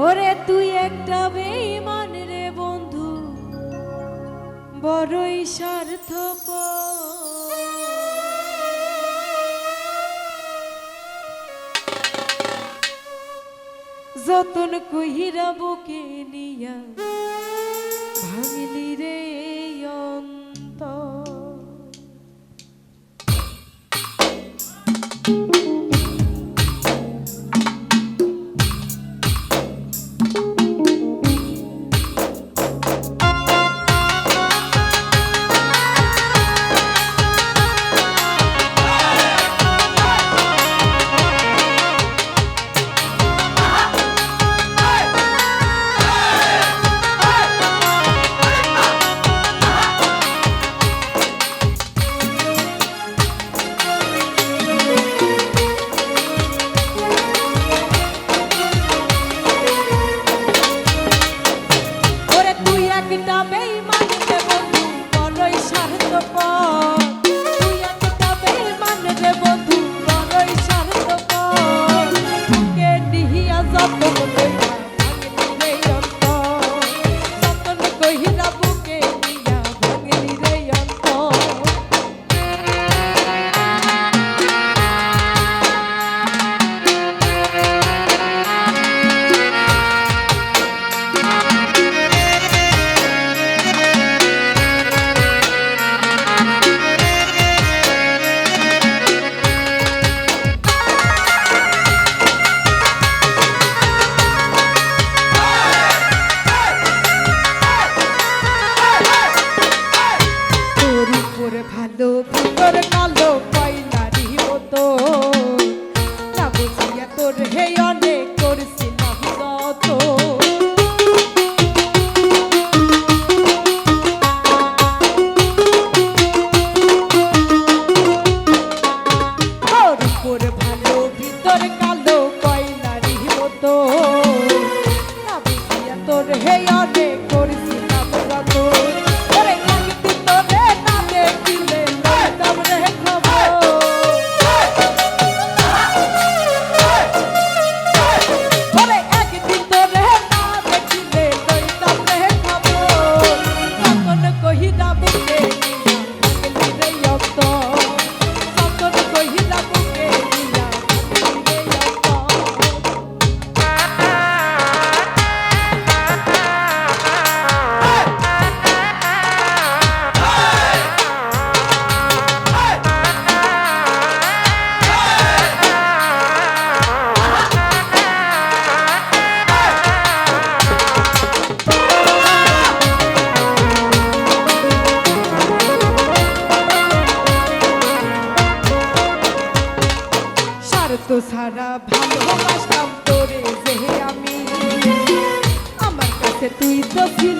ওরে তুই একটা বেইমান রে বন্ধু বড়ই স্বার্থপ যতন কহিরা বুকে নিয়া একটা বেইমানকে বন্ধু বড়ই স্বার্থপর। তুই একটা বেইমান রে বন্ধু বড়ই স্বার্থপর। তোকে নিহিয়া তো সারা ভালোবাসতাম তোরে যে আমি। আমার কাছে তুই তো ছিল